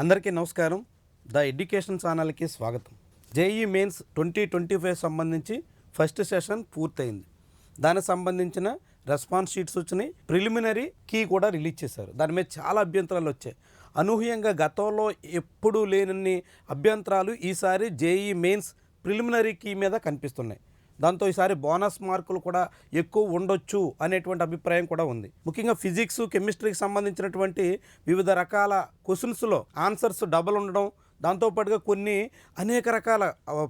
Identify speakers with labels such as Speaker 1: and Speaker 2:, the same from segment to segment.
Speaker 1: అందరికీ నమస్కారం. The education ఛానల్కి స్వాగతం. JEE mains twenty twenty five సంబంధించి ఫస్ట్ సెషన్ పూర్తయింది. దానికి సంబంధించిన రెస్పాన్స్ షీట్స్ వచ్చినాయి ప్రిలిమినరీ కీ కూడా రిలీజ్ చేశారు. దాని మీద చాలా అభ్యంతరాలు వచ్చాయి. అనూహ్యంగా గతంలో ఎప్పుడూ లేనన్ని అభ్యంతరాలు ఈసారి జేఈ మెయిన్స్ ప్రిలిమినరీ కీ మీద కనిపిస్తున్నాయి. దాంతో ఈసారి బోనస్ మార్కులు కూడా ఎక్కువ ఉండొచ్చు అనేటువంటి అభిప్రాయం కూడా ఉంది. ముఖ్యంగా ఫిజిక్స్ కెమిస్ట్రీకి సంబంధించినటువంటి వివిధ రకాల క్వశ్చన్స్లో ఆన్సర్స్ డబల్ ఉండడం దాంతోపాటుగా కొన్ని అనేక రకాల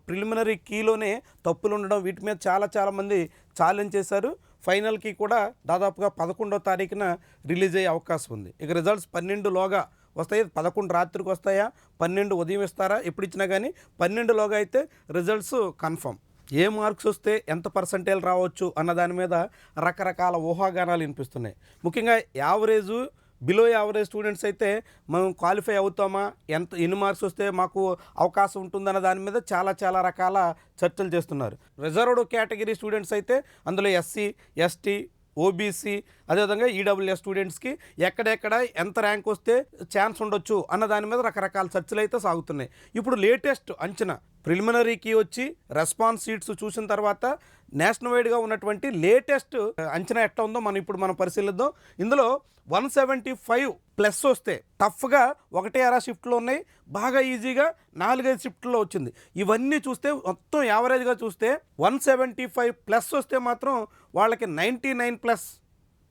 Speaker 1: ప్రిలిమినరీ కీలోనే తప్పులు ఉండడం వీటి మీద చాలా చాలామంది ఛాలెంజ్ చేశారు. ఫైనల్కి కూడా దాదాపుగా పదకొండో తారీఖున రిలీజ్ అయ్యే అవకాశం ఉంది. ఇక రిజల్ట్స్ పన్నెండులోగా వస్తాయి. పదకొండు రాత్రికి వస్తాయా? పన్నెండు ఉదయం ఇస్తారా? ఎప్పుడు ఇచ్చినా కానీ పన్నెండులోగా అయితే రిజల్ట్స్ కన్ఫర్మ్. ఏ మార్క్స్ వస్తే ఎంత పర్సంటేజ్ రావచ్చు అన్న దాని మీద రకరకాల ఊహాగానాలు వినిపిస్తున్నాయి. ముఖ్యంగా యావరేజు బిలో యావరేజ్ స్టూడెంట్స్ అయితే మనం క్వాలిఫై అవుతామా? ఎంత ఎన్ని మార్క్స్ వస్తే మాకు అవకాశం ఉంటుందన్న దాని మీద చాలా చాలా రకాల చర్చలు చేస్తున్నారు. రిజర్వ్డ్ కేటగిరీ స్టూడెంట్స్ అయితే అందులో ఎస్సీ ఎస్టీ ఓబీసీ అదేవిధంగా ఈడబ్ల్యూఎస్ స్టూడెంట్స్కి ఎక్కడెక్కడ ఎంత ర్యాంక్ వస్తే ఛాన్స్ ఉండొచ్చు అన్న దాని మీద రకరకాల చర్చలు అయితే సాగుతున్నాయి. ఇప్పుడు లేటెస్ట్ అంచనా ప్రిలిమినరీకి వచ్చి రెస్పాన్స్ సీట్స్ చూసిన తర్వాత నేషనల్ వైడ్గా ఉన్నటువంటి లేటెస్ట్ అంచనా ఎట్లా ఉందో మనం ఇప్పుడు మనం పరిశీలిద్దాం. ఇందులో వన్ సెవెంటీ ఫైవ్ ప్లస్ వస్తే టఫ్గా ఒకటే అరా షిఫ్ట్లో ఉన్నాయి. బాగా ఈజీగా నాలుగైదు షిఫ్ట్లో వచ్చింది. ఇవన్నీ చూస్తే మొత్తం యావరేజ్గా చూస్తే వన్ సెవెంటీ ఫైవ్ ప్లస్ వస్తే మాత్రం వాళ్ళకి నైంటీ నైన్ ప్లస్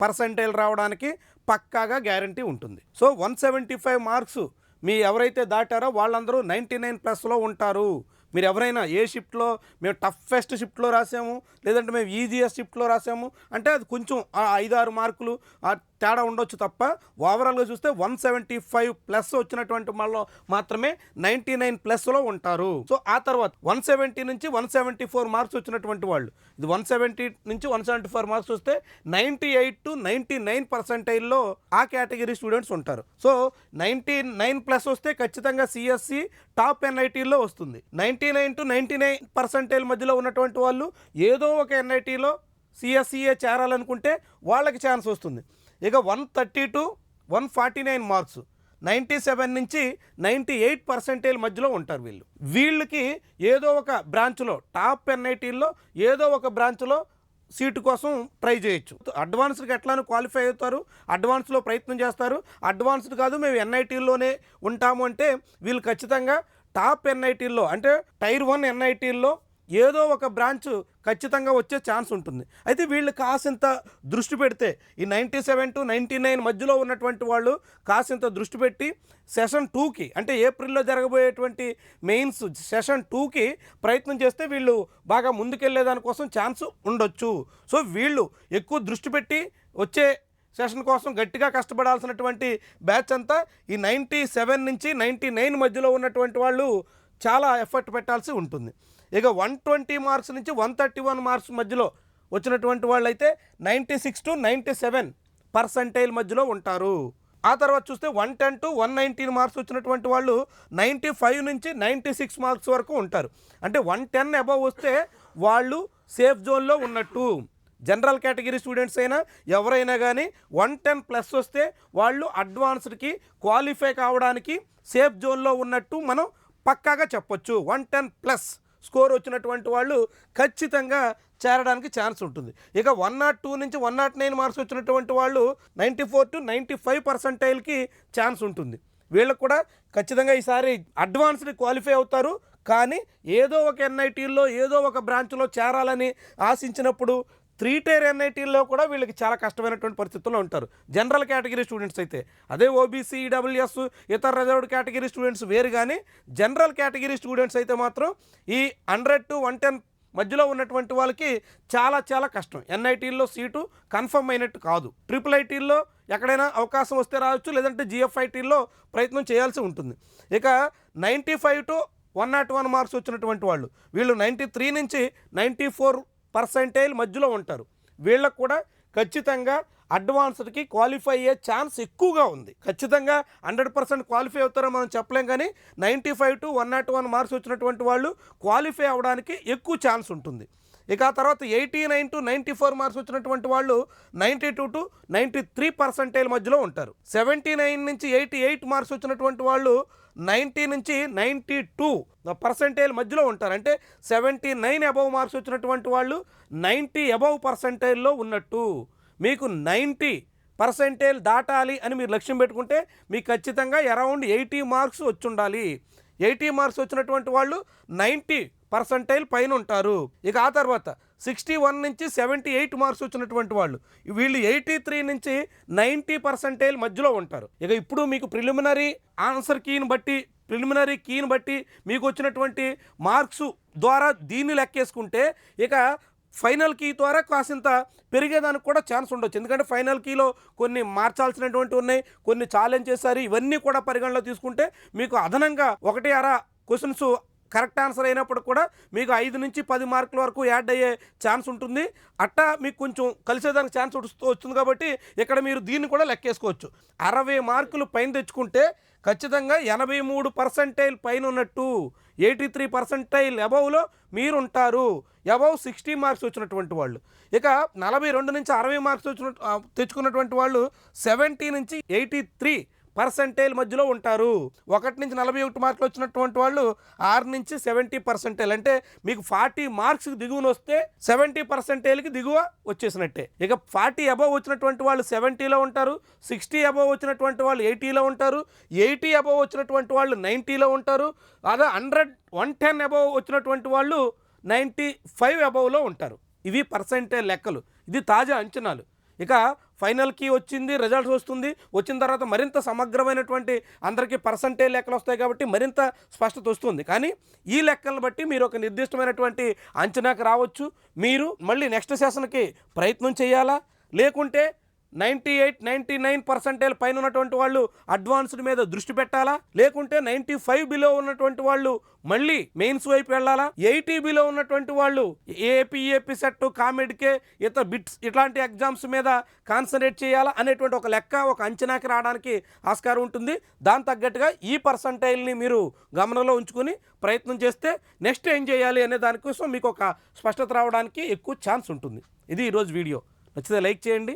Speaker 1: పర్సంటైల్ రావడానికి పక్కాగా గ్యారంటీ ఉంటుంది. So one seventy five marks మీ ఎవరైతే దాటారో వాళ్ళందరూ నైంటీ నైన్ ప్లస్లో ఉంటారు. మీరు ఎవరైనా ఏ షిఫ్ట్లో మేము టఫెస్ట్ షిఫ్ట్లో రాసాము లేదంటే మేము ఈజీఎస్ షిఫ్ట్లో రాసాము అంటే అది కొంచెం ఐదు ఐదారు మార్కులు తేడా ఉండొచ్చు తప్ప ఓవరాల్గా చూస్తే వన్ సెవెంటీ ఫైవ్ ప్లస్ వచ్చినటువంటి వాళ్ళు మాత్రమే నైంటీ నైన్ ప్లస్లో ఉంటారు. సో ఆ తర్వాత వన్ సెవెంటీ నుంచి వన్ సెవెంటీ ఫోర్ మార్క్స్ వచ్చినటువంటి వాళ్ళు ఇది వన్ సెవెంటీ నుంచి వన్ సెవెంటీ ఫోర్ మార్క్స్ వస్తే ninety eight to ninety nine పర్సెంటైల్లో ఆ కేటగిరీ స్టూడెంట్స్ ఉంటారు. సో నైంటీ నైన్ ప్లస్ వస్తే ఖచ్చితంగా సిఎస్సి టాప్ ఎన్ఐటీలో వస్తుంది. Ninety nine to ninety nine percentile మధ్యలో ఉన్నటువంటి వాళ్ళు ఏదో ఒక ఎన్ఐటీలో సిఎస్సిఏ చేరాలనుకుంటే వాళ్ళకి ఛాన్స్ వస్తుంది. ఇక one thirty to one forty nine marks. Ninety seven నుంచి నైంటీ ఎయిట్ పర్సెంటేజ్ మధ్యలో ఉంటారు వీళ్ళు. వీళ్ళకి ఏదో ఒక బ్రాంచ్లో టాప్ ఎన్ఐటీల్లో ఏదో ఒక బ్రాంచ్లో సీటు కోసం ట్రై చేయొచ్చు. అడ్వాన్స్డ్కి ఎట్లానో క్వాలిఫై అవుతారు అడ్వాన్స్లో ప్రయత్నం చేస్తారు. అడ్వాన్స్డ్ కాదు మేము ఎన్ఐటీల్లోనే ఉంటాము అంటే వీళ్ళు ఖచ్చితంగా టాప్ ఎన్ఐటీల్లో అంటే టైర్ వన్ ఎన్ఐటీల్లో ఏదో ఒక బ్రాంచ్ ఖచ్చితంగా వచ్చే ఛాన్స్ ఉంటుంది. అయితే వీళ్ళు కాసింత దృష్టి పెడితే ఈ ninety seven to ninety nine మధ్యలో ఉన్నటువంటి వాళ్ళు కాసింత దృష్టి పెట్టి సెషన్ టూకి అంటే ఏప్రిల్లో జరగబోయేటువంటి మెయిన్స్ సెషన్ టూకి ప్రయత్నం చేస్తే వీళ్ళు బాగా ముందుకెళ్ళే దానికోసం ఛాన్స్ ఉండొచ్చు. సో వీళ్ళు ఎక్కువ దృష్టి పెట్టి వచ్చే సెషన్ కోసం గట్టిగా కష్టపడాల్సినటువంటి బ్యాచ్ అంతా ఈ నైంటీ సెవెన్ నుంచి నైంటీ నైన్ మధ్యలో ఉన్నటువంటి వాళ్ళు చాలా ఎఫర్ట్ పెట్టాల్సి ఉంటుంది. ఇక వన్ ట్వంటీ మార్క్స్ నుంచి వన్ థర్టీ వన్ మార్క్స్ మధ్యలో వచ్చినటువంటి వాళ్ళు అయితే ninety six to ninety seven percentile మధ్యలో ఉంటారు. ఆ తర్వాత చూస్తే one ten to one nineteen marks వచ్చినటువంటి వాళ్ళు నైంటీ ఫైవ్ నుంచి నైంటీ సిక్స్ మార్క్స్ వరకు ఉంటారు. అంటే వన్ టెన్ అబవ్ వస్తే వాళ్ళు సేఫ్ జోన్లో ఉన్నట్టు. జనరల్ కేటగిరీ స్టూడెంట్స్ అయినా ఎవరైనా కానీ వన్ టెన్ ప్లస్ వస్తే వాళ్ళు అడ్వాన్స్డ్కి క్వాలిఫై కావడానికి సేఫ్ జోన్లో ఉన్నట్టు మనం పక్కాగా చెప్పొచ్చు. వన్ టెన్ ప్లస్ స్కోర్ వచ్చినటువంటి వాళ్ళు ఖచ్చితంగా చేరడానికి ఛాన్స్ ఉంటుంది. ఇక వన్ నాట్ టూ నుంచి వన్ నాట్ నైన్ మార్క్స్ వచ్చినటువంటి వాళ్ళు ninety four to ninety five పర్సెంటైల్కి chance ఉంటుంది. వీళ్ళకు కూడా ఖచ్చితంగా ఈసారి అడ్వాన్స్డ్ క్వాలిఫై అవుతారు. కానీ ఏదో ఒక ఎన్ఐటీల్లో ఏదో ఒక బ్రాంచ్లో చేరాలని ఆశించినప్పుడు త్రీ టైర్ ఎన్ఐటీల్లో కూడా వీళ్ళకి చాలా కష్టమైనటువంటి పరిస్థితుల్లో ఉంటారు. జనరల్ కేటగిరీ స్టూడెంట్స్ అయితే. అదే ఓబీసీ ఈడబ్ల్యూఎస్ ఇతర రిజర్వ్డ్ కేటగిరీ స్టూడెంట్స్ వేరు కానీ జనరల్ కేటగిరీ స్టూడెంట్స్ అయితే మాత్రం ఈ హండ్రెడ్ టు వన్ టెన్ మధ్యలో ఉన్నటువంటి వాళ్ళకి చాలా చాలా కష్టం. ఎన్ఐటీల్లో సీటు కన్ఫర్మ్ అయినట్టు కాదు. ట్రిపుల్ ఐటీల్లో ఎక్కడైనా అవకాశం వస్తే రావచ్చు లేదంటే జిఎఫ్ఐటీల్లో ప్రయత్నం చేయాల్సి ఉంటుంది. ఇక ninety five to one not one marks వచ్చినటువంటి వాళ్ళు వీళ్ళు నైంటీ త్రీ నుంచి నైంటీ ఫోర్ పర్సంటైల్ మధ్యలో ఉంటారు. వీళ్ళకు కూడా ఖచ్చితంగా అడ్వాన్స్డ్కి క్వాలిఫై అయ్యే ఛాన్స్ ఎక్కువగా ఉంది. ఖచ్చితంగా హండ్రెడ్ పర్సెంట్ క్వాలిఫై అవుతారో మనం చెప్పలేం కానీ ninety five to one not one marks వచ్చినటువంటి వాళ్ళు క్వాలిఫై అవ్వడానికి ఎక్కువ ఛాన్స్ ఉంటుంది. ఇక ఆ తర్వాత eighty nine to ninety four marks వచ్చినటువంటి వాళ్ళు ninety two to ninety three percentage మధ్యలో ఉంటారు. సెవెంటీ నైన్ నుంచి ఎయిటీ ఎయిట్ మార్క్స్ వచ్చినటువంటి వాళ్ళు నైంటీ నుంచి నైంటీ టూ పర్సెంటేజ్ మధ్యలో ఉంటారు. అంటే సెవెంటీ నైన్ అబవ్ మార్క్స్ వచ్చినటువంటి వాళ్ళు నైంటీ అబవ్ పర్సెంటేజ్లో ఉన్నట్టు. మీకు నైంటీ పర్సెంటేజ్ దాటాలి అని మీరు లక్ష్యం పెట్టుకుంటే మీకు ఖచ్చితంగా అరౌండ్ ఎయిటీ మార్క్స్ వచ్చి ఉండాలి ఎయిటీ మార్క్స్ వచ్చినటువంటి వాళ్ళు నైంటీ పర్సంటైల్ పైన ఉంటారు. ఇక ఆ తర్వాత సిక్స్టీ వన్ నుంచి సెవెంటీ ఎయిట్ మార్క్స్ వచ్చినటువంటి వాళ్ళు వీళ్ళు ఎయిటీ త్రీ నుంచి నైంటీ పర్సంటైల్ మధ్యలో ఉంటారు. ఇక ఇప్పుడు మీకు ప్రిలిమినరీ ఆన్సర్ కీని బట్టి ప్రిలిమినరీ కీని బట్టి మీకు వచ్చినటువంటి మార్క్స్ ద్వారా దీన్ని లెక్కేసుకుంటే ఇక ఫైనల్ కీ ద్వారా కాసింత పెరిగేదానికి కూడా ఛాన్స్ ఉండొచ్చు. ఎందుకంటే ఫైనల్ కీలో కొన్ని మార్చాల్సినటువంటి ఉన్నాయి కొన్ని ఛాలెంజ్ చేశారు ఇవన్నీ కూడా పరిగణలో తీసుకుంటే మీకు అదనంగా ఒకటి అర క్వశ్చన్స్ కరెక్ట్ ఆన్సర్ అయినప్పుడు కూడా మీకు ఐదు నుంచి పది మార్కుల వరకు యాడ్ అయ్యే ఛాన్స్ ఉంటుంది. అట్టా మీకు కొంచెం కలిసేదానికి ఛాన్స్ వస్తుంది కాబట్టి ఇక్కడ మీరు దీన్ని కూడా లెక్కేసుకోవచ్చు. అరవై మార్కులు పైన తెచ్చుకుంటే ఖచ్చితంగా ఎనభై మూడు పర్సెంటైల్ పైన ఉన్నట్టు ఎయిటీ త్రీ పర్సెంటైల్ అబవ్లో మీరు ఉంటారు అబవ్ సిక్స్టీ మార్క్స్ వచ్చినటువంటి వాళ్ళు. ఇక నలభై రెండు నుంచి అరవై మార్క్స్ వచ్చిన తెచ్చుకున్నటువంటి వాళ్ళు సెవెంటీ నుంచి ఎయిటీ త్రీ పర్సెంటేజ్ మధ్యలో ఉంటారు. ఒకటి నుంచి నలభై ఒకటి మార్కులు వచ్చినటువంటి వాళ్ళు ఆరు నుంచి సెవెంటీ పర్సెంటేజ్ అంటే మీకు ఫార్టీ మార్క్స్ దిగువన వస్తే సెవెంటీ పర్సెంటేజ్కి దిగువ వచ్చేసినట్టే. ఇక ఫార్టీ అబవ్ వచ్చినటువంటి వాళ్ళు సెవెంటీలో ఉంటారు సిక్స్టీ అబవ్ వచ్చినటువంటి వాళ్ళు ఎయిటీలో ఉంటారు ఎయిటీ అబవ్ వచ్చినటువంటి వాళ్ళు నైంటీలో ఉంటారు అదే హండ్రెడ్ వన్ టెన్ అబవ్ వచ్చినటువంటి వాళ్ళు నైంటీ ఫైవ్ అబవ్లో ఉంటారు. ఇవి పర్సెంటేజ్ లెక్కలు. ఇది తాజా అంచనాలు. ఇక ఫైనల్కి వచ్చింది రిజల్ట్స్ వస్తుంది. వచ్చిన తర్వాత మరింత సమగ్రమైనటువంటి అందరికీ పర్సంటేజ్ లెక్కలు వస్తాయి కాబట్టి మరింత స్పష్టత వస్తుంది. కానీ ఈ లెక్కలను బట్టి మీరు ఒక నిర్దిష్టమైనటువంటి అంచనాకు రావచ్చు. మీరు మళ్ళీ నెక్స్ట్ సెషన్కి ప్రయత్నం చేయాలా? లేకుంటే ninety eight ninety nine percentage పైన ఉన్నటువంటి వాళ్ళు అడ్వాన్స్డ్ మీద దృష్టి పెట్టాలా? లేకుంటే నైంటీ ఫైవ్ బిలో ఉన్నటువంటి వాళ్ళు మళ్ళీ మెయిన్స్ వైపు వెళ్ళాలా? ఎయిటీ బిలో ఉన్నటువంటి వాళ్ళు ఏపీ ఏపీ సెట్ కామెడ్కే ఇతర బిట్స్ ఇట్లాంటి ఎగ్జామ్స్ మీద కాన్సన్ట్రేట్ చేయాలా అనేటువంటి ఒక లెక్క ఒక అంచనాకి రావడానికి ఆస్కారం ఉంటుంది. దాని తగ్గట్టుగా ఈ పర్సంటైల్ని మీరు గమనంలో ఉంచుకొని ప్రయత్నం చేస్తే నెక్స్ట్ ఏం చేయాలి అనే దానికోసం మీకు ఒక స్పష్టత రావడానికి ఎక్కువ ఛాన్స్ ఉంటుంది. ఇది ఈరోజు వీడియో. నచ్చితే లైక్ చేయండి.